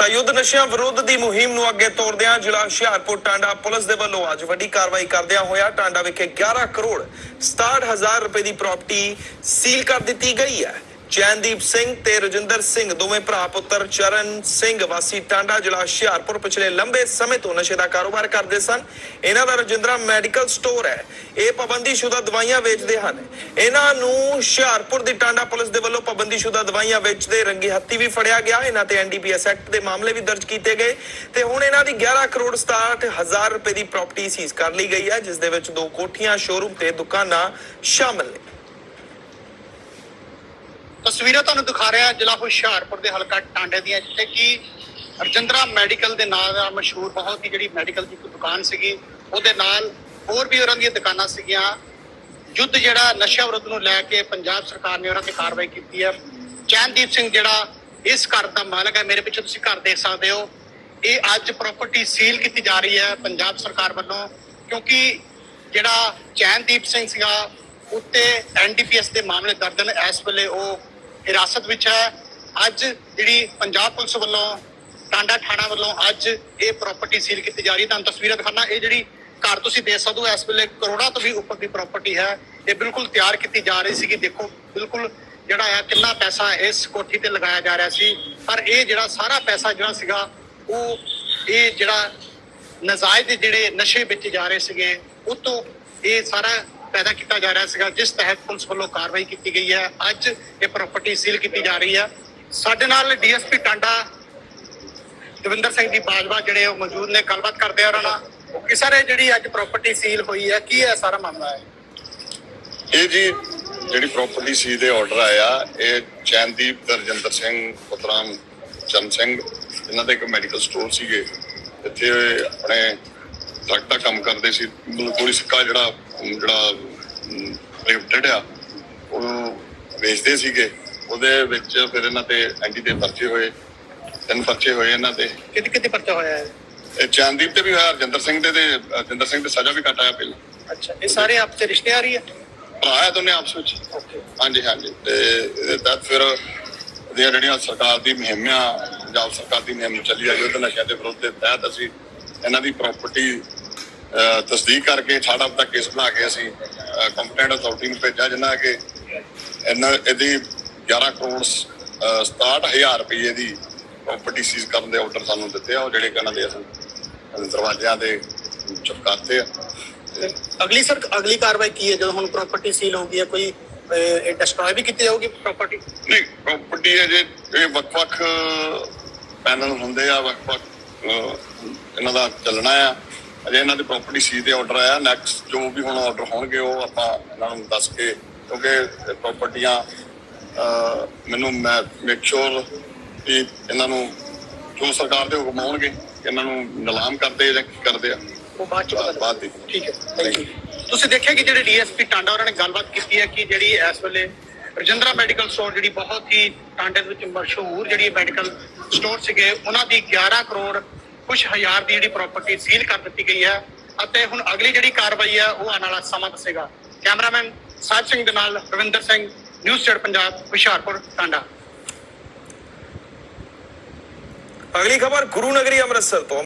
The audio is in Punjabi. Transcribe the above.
ਤਾਂ ਯੁੱਧ ਨਸ਼ਿਆਂ ਵਿਰੁੱਧ ਦੀ ਮੁਹਿੰਮ ਨੂੰ ਅੱਗੇ ਤੋਰਦਿਆਂ ਜ਼ਿਲ੍ਹਾ ਹੁਸ਼ਿਆਰਪੁਰ ਟਾਂਡਾ ਪੁਲਿਸ ਦੇ ਵੱਲੋਂ ਅੱਜ ਵੱਡੀ ਕਾਰਵਾਈ ਕਰਦਿਆਂ ਹੋਇਆ ਟਾਂਡਾ ਵਿਖੇ 11 ਕਰੋੜ 67000 ਰੁਪਏ ਦੀ ਪ੍ਰਾਪਰਟੀ ਸੀਲ ਕਰ ਦਿੱਤੀ ਗਈ ਹੈ। ਚੈਨਦੀਪ ਸਿੰਘ ਤੇ ਰਜਿੰਦਰ ਸਿੰਘ, ਦੋਵੇਂ ਭਰਾ ਪੁੱਤਰ ਚਰਨ ਸਿੰਘ, ਵਾਸੀ ਟਾਂਡਾ ਜ਼ਿਲ੍ਹਾ ਹੁਸ਼ਿਆਰਪੁਰ ਪਿਛਲੇ ਲੰਬੇ ਸਮੇਂ ਤੋਂ ਨਸ਼ੇ ਦਾ ਕਾਰੋਬਾਰ ਕਰਦੇ ਸਨ। ਇਹਨਾਂ ਦਾ ਰਜਿੰਦਰਾ ਮੈਡੀਕਲ ਸਟੋਰ ਹੈ। ਇਹ ਪਾਬੰਦੀਸ਼ੁਦਾ ਦਵਾਈਆਂ ਵੇਚਦੇ ਹਨ। ਇਹਨਾਂ ਨੂੰ ਹੁਸ਼ਿਆਰਪੁਰ ਦੀ ਟਾਂਡਾ ਪੁਲਿਸ ਦੇ ਵੱਲੋਂ ਪਾਬੰਦੀਸ਼ੁਦਾ ਦਵਾਈਆਂ ਵੇਚਦੇ ਰੰਗੇ ਹੱਥੀ ਵੀ ਫੜਿਆ ਗਿਆ। ਇਹਨਾਂ ਤੇ ਐਨਡੀਪੀਐਸ ਐਕਟ ਦੇ ਮਾਮਲੇ ਵੀ ਦਰਜ ਕੀਤੇ ਗਏ। ਤੇ ਹੁਣ ਇਹਨਾਂ ਦੀ 11 ਕਰੋੜ 67 ਹਜ਼ਾਰ ਰੁਪਏ ਦੀ ਪ੍ਰਾਪਰਟੀ ਸੀਜ਼ ਕਰ ਲਈ ਗਈ ਹੈ, ਜਿਸ ਦੇ ਵਿੱਚ ਦੋ ਕੋਠੀਆਂ, ਸ਼ੋਰੂਮ ਤੇ ਦੁਕਾਨਾਂ ਸ਼ਾਮਲ ਨੇ। ਤਸਵੀਰਾਂ ਤੁਹਾਨੂੰ ਦਿਖਾ ਰਿਹਾ ਜ਼ਿਲ੍ਹਾ ਹੁਸ਼ਿਆਰਪੁਰ ਦੇ ਹਲਕਾ ਟਾਂਡੇ ਦੀਆਂ, ਜਿੱਥੇ ਕਿ ਰਜਿੰਦਰਾ ਮੈਡੀਕਲ ਦੇ ਨਾਂ ਦਾ ਮਸ਼ਹੂਰ ਬਹੁਤ ਹੀ ਜਿਹੜੀ ਮੈਡੀਕਲ ਦੀ ਦੁਕਾਨ ਸੀਗੀ, ਉਹਦੇ ਨਾਲ ਹੋਰ ਵੀ ਉਹਨਾਂ ਦੀਆਂ ਦੁਕਾਨਾਂ ਸੀਗੀਆਂ। ਯੁੱਧ ਜਿਹੜਾ ਨਸ਼ਾ ਵਿਰੁੱਧ ਨੂੰ ਲੈ ਕੇ ਪੰਜਾਬ ਸਰਕਾਰ ਨੇ ਉਹਨਾਂ ਤੇ ਕਾਰਵਾਈ ਕੀਤੀ ਹੈ। ਚੈਨਦੀਪ ਸਿੰਘ ਜਿਹੜਾ ਇਸ ਘਰ ਦਾ ਮਾਲਕ ਹੈ, ਮੇਰੇ ਪਿੱਛੇ ਤੁਸੀਂ ਘਰ ਦੇਖ ਸਕਦੇ ਹੋ। ਇਹ ਅੱਜ ਪ੍ਰਾਪਰਟੀ ਸੀਲ ਕੀਤੀ ਜਾ ਰਹੀ ਹੈ ਪੰਜਾਬ ਸਰਕਾਰ ਵੱਲੋਂ, ਕਿਉਂਕਿ ਜਿਹੜਾ ਚੈਨਦੀਪ ਸਿੰਘ ਸੀਗਾ, ਉੱਤੇ ਐਨਡੀਪੀਐਸ ਦੇ ਮਾਮਲੇ ਦਰਜ ਨੇ ਇਸ ਵੇਲੇ ਉਹ ਹਿਰਾਸਤ ਵਿੱਚ ਹੈ। ਅੱਜ ਜਿਹੜੀ ਪੰਜਾਬ ਪੁਲਿਸ ਵੱਲੋਂ ਟਾਂਡਾ ਥਾਣਾ ਵੱਲੋਂ ਅੱਜ ਇਹ ਪ੍ਰਾਪਰਟੀ ਸੀਲ ਕੀਤੀ ਜਾ ਰਹੀ ਹੈ। ਤਸਵੀਰਾਂ ਦਿਖਾਣਾ ਇਹ ਜਿਹੜੀ ਘਰ ਤੁਸੀਂ ਦੇਖ ਸਕਦੇ ਹੋ, ਇਸ ਵੇਲੇ ਕਰੋੜਾਂ ਤੋਂ ਵੀ ਉੱਪਰ ਦੀ ਪ੍ਰਾਪਰਟੀ ਹੈ। ਇਹ ਬਿਲਕੁਲ ਤਿਆਰ ਕੀਤੀ ਜਾ ਰਹੀ ਸੀਗੀ। ਦੇਖੋ, ਬਿਲਕੁਲ ਜਿਹੜਾ ਹੈ ਕਿੰਨਾ ਪੈਸਾ ਇਸ ਕੋਠੀ ਤੇ ਲਗਾਇਆ ਜਾ ਰਿਹਾ ਸੀ। ਪਰ ਇਹ ਜਿਹੜਾ ਸਾਰਾ ਪੈਸਾ ਜਿਹੜਾ ਸੀਗਾ, ਉਹ ਇਹ ਜਿਹੜਾ ਨਜਾਇਜ਼ ਜਿਹੜੇ ਨਸ਼ੇ ਵਿੱਚ ਜਾ ਰਹੇ ਸੀਗੇ, ਉਹ ਤੋਂ ਇਹ ਸਾਰਾ ਪੈਦਾ ਕੀਤਾ ਜਾ ਰਿਹਾ ਸੀਗਾ, ਜਿਸ ਤਹਿਤ ਪੁਲਿਸ ਵੱਲੋਂ ਕਾਰਵਾਈ ਕੀਤੀ ਗਈ ਹੈ। ਅੱਜ ਇਹ ਪ੍ਰਾਪਰਟੀ ਸੀਲ ਕੀਤੀ ਜਾ ਰਹੀ ਹੈ। ਸਾਡੇ ਨਾਲ ਡੀਐਸਪੀ ਟਾਂਡਾ, ਦਵਿੰਦਰ ਸਿੰਘ ਜੀ ਬਾਜਵਾ ਜਿਹੜੇ ਉਹ ਮੌਜੂਦ ਨੇ, ਗੱਲਬਾਤ ਕਰਦੇ ਆ ਉਹਨਾਂ ਨਾਲ। ਕਿ ਸਰ, ਇਹ ਜਿਹੜੀ ਅੱਜ ਪ੍ਰਾਪਰਟੀ ਸੀਲ ਹੋਈ ਹੈ, ਕੀ ਹੈ ਸਾਰਾ ਮਾਮਲਾ ਹੈ? ਇਹ ਜੀ, ਜਿਹੜੀ ਪ੍ਰਾਪਰਟੀ ਸੀ ਦੇ ਆਰਡਰ ਆਇਆ, ਇਹ ਚੈਨਦੀਪ ਤੇ ਸਿੰਘ, ਪੁੱਤਰਾਮ ਚੰਨ ਸਿੰਘ, ਇਹਨਾਂ ਦਾ ਇੱਕ ਮੈਡੀਕਲ ਸਟੋਰ ਸੀਗੇ। ਇੱਥੇ ਆਪਣੇ ਡਰੱਗ ਕੰਮ ਕਰਦੇ ਸੀ। ਮਤਲਬ ਕੋਈ ਸਿੱਕਾ ਜਿਹੜਾ ਜਿਹੜਾ ਪ੍ਰੋਹਿਬਿਟਡ ਆ ਉਹ ਵੇਚਦੇ ਸੀਗੇ। ਉਹਦੇ ਵਿੱਚ ਫਿਰ ਇਹਨਾਂ ਤੇ ਐਂਟੀ ਦੇ ਪਰਚੇ ਹੋਏ ਤਿੰਨ ਪਰਚੇ ਹੋਏ ਇਹਨਾਂ ਤੇ। ਕਿਤੇ ਕਿਤੇ ਪਰਚਾ ਹੋਇਆ ਹੈ ਇਹ ਤੇ ਵੀ ਹੋਇਆ ਰਜਿੰਦਰ ਸਿੰਘ ਦੇ ਤੇ ਰਜਿੰਦਰ ਸਿੰਘ ਤੇ ਸਜ਼ਾ ਵੀ ਕੱਟ ਆਇਆ ਪਹਿਲਾਂ। ਅੱਛਾ ਇਹ ਸਾਰੇ ਆਪ ਚ ਰਿਸ਼ਤੇਦਾਰੀ ਹੈ? ਭਰਾ ਹੈ ਦੋਨੇ ਆਪਸ ਵਿੱਚ। ਹਾਂਜੀ ਹਾਂਜੀ। ਤੇ ਤਹਿਤ ਫਿਰ ਉਹਦੀਆਂ ਜਿਹੜੀਆਂ ਸਰਕਾਰ ਦੀ ਮੁਹਿੰਮ ਆ ਪੰਜਾਬ ਸਰਕਾਰ ਦੀ ਮੁਹਿੰਮ ਚੱਲੀ ਆ ਯੁੱਧ ਨਸ਼ਿਆਂ ਦੇ ਵਿਰੁੱਧ ਦੇ ਤਹਿਤ ਅਸੀਂ ਇਹਨਾਂ ਦੀ ਪ੍ਰਾਪਰਟੀ ਤਸਦੀਕ ਕਰਕੇ ਸਾਡਾ ਆਪਦਾ ਕੇਸ ਬਣਾ ਕੇ ਅਸੀਂ ਕੰਪਲੇਂਟ ਅਥਾਰਟੀ ਨੂੰ ਭੇਜਿਆ ਜਿਨ੍ਹਾਂ ਕਿ ਇਹਨਾਂ ਇਹਦੀ 11 ਕਰੋੜ 67000 ਰੁਪਏ ਦੀ ਪ੍ਰਾਪਰਟੀ ਸੀਜ਼ ਕਰਨ ਦੇ ਆਰਡਰ ਸਾਨੂੰ ਦਿੱਤੇ ਆ ਉਹ ਜਿਹੜੇ ਕਿ ਇਹਨਾਂ ਦੇ ਅਸੀਂ ਦਰਵਾਜ਼ਿਆਂ ਦੇ ਚੁਪਕਾਤੇ ਆ। ਅਗਲੀ ਸਰ ਅਗਲੀ ਕਾਰਵਾਈ ਕੀ ਹੈ? ਜਦੋਂ ਹੁਣ ਪ੍ਰਾਪਰਟੀ ਸੀਲ ਹੋ ਗਈ ਹੈ ਕੋਈ ਇਹ ਡਿਸਟਰੋਏ ਵੀ ਕੀਤੀ ਜਾਊਗੀ ਪ੍ਰਾਪਰਟੀ ਨਹੀਂ ਪ੍ਰਾਪਰਟੀ ਹੈ ਜੇ ਇਹ ਵੱਖ-ਵੱਖ ਪੈਨਲ ਹੁੰਦੇ ਆ ਵੱਖ-ਵੱਖ ਇਹਨਾਂ ਦਾ ਚੱਲਣਾ ਆ। ਅਜੇ ਇਹਨਾਂ ਦੀ ਪ੍ਰਾਪਰਟੀ ਸੀ ਤੇ ਆਰਡਰ ਆਇਆ। ਨੈਕਸਟ ਜੋ ਵੀ ਹੁਣ ਆਰਡਰ ਹੋਣਗੇ ਉਹ ਆਪਾਂ ਇਹਨਾਂ ਨੂੰ ਦੱਸ ਕੇ ਕਿਉਂਕਿ ਪ੍ਰਾਪਰਟੀਆਂ ਮੈਨੂੰ ਮੈਂ ਮੇਕ ਸ਼ੋਰ ਕਿ ਇਹਨਾਂ ਨੂੰ ਜੋ ਸਰਕਾਰ ਦੇ ਹੁਕਮ ਆਉਣਗੇ ਇਹਨਾਂ ਨੂੰ ਨਿਲਾਮ ਕਰਦੇ ਜਾਂ ਕੀ ਕਰਦੇ ਆ। ਉਹ ਬਾਅਦ ਚ ਪਤਾ ਬਾਅਦ ਦੀ ਠੀਕ ਹੈ। ਥੈਂਕ ਯੂ ਤੁਸੀਂ ਦੇਖਿਆ ਕਿ ਜਿਹੜੇ ਡੀਐਸਪੀ ਟਾਂਡਾ ਉਹਨਾਂ ਨੇ ਗੱਲਬਾਤ ਕੀਤੀ ਹੈ ਕਿ ਜਿਹੜੀ ਇਸ ਵੇਲੇ ਰਜਿੰਦਰਾ ਮੈਡੀਕਲ ਸਟੋਰ ਜਿਹੜੀ ਬਹੁਤ ਹੀ ਟਾਂਡੇ ਦੇ ਵਿੱਚ ਮਸ਼ਹੂਰ ਜਿਹੜੀ ਮੈਡੀਕਲ ਸਟੋਰ ਸੀਗੇ ਉਹਨਾਂ ਦੀ 11 ਕਰੋੜ ਕੁਝ ਹਜ਼ਾਰ ਦੀ ਜਿਹੜੀ ਪ੍ਰਾਪਰਟੀ ਸੀਲ ਕਰ ਦਿੱਤੀ ਗਈ ਹੈ ਅਤੇ ਹੁਣ ਅਗਲੀ ਜਿਹੜੀ ਕਾਰਵਾਈ ਹੈ ਉਹ ਆਉਣ ਵਾਲਾ ਸਮਾਂ ਦੱਸੇਗਾ। ਕੈਮਰਾਮੈਨ ਸਾਹਿਬ ਸਿੰਘ ਦੇ ਨਾਲ ਰਵਿੰਦਰ ਸਿੰਘ ਨਿਊਜ਼ ਸਟੇਟ ਪੰਜਾਬ, ਹੁਸ਼ਿਆਰਪੁਰ, ਟਾਂਡਾ। ਅਗਲੀ ਖਬਰ ਗੁਰੂ ਨਗਰੀ ਅੰਮ੍ਰਿਤਸਰ ਤੋਂ।